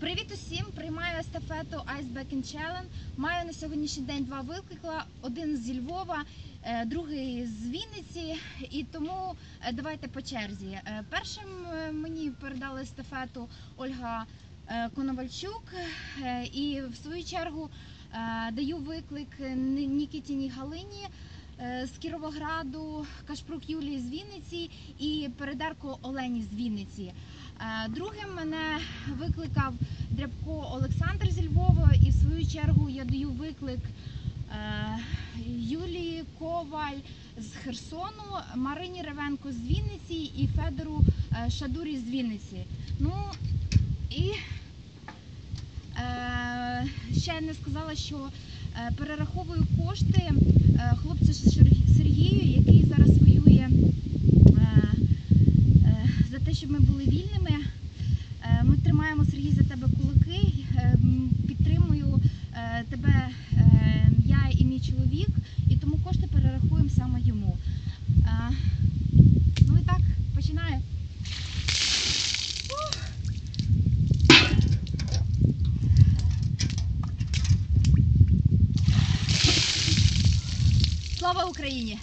Привіт усім! Приймаю естафету Ice Backing Challenge. Маю на сьогоднішній день два виклика: один зі Львова, е, другий з Вінниці. І тому е, давайте по черзі. Е, Першим мені передали естафету Ольга Коновальчук, і в свою чергу даю виклик Ні- Нікітіній Галині. Е, З Кіровограду, Кашпрук Юлії з Вінниці і Передарко Олені з Вінниці. Е, Другим мене викликав Дрябко Олександр зі Львова, і в свою чергу я даю виклик е, Юлії Коваль з Херсону, Марині Ревенко з Вінниці і Федору Шадурі з Вінниці. Ну і ще не сказала, що перераховую кошти те, щоб ми були вільними, Е, ми тримаємо Сергій за тебе кулаки. е, Підтримую е, тебе, я і мій чоловік, і тому кошти перерахуємо саме йому. Ну і так, починаю. Слава Україні!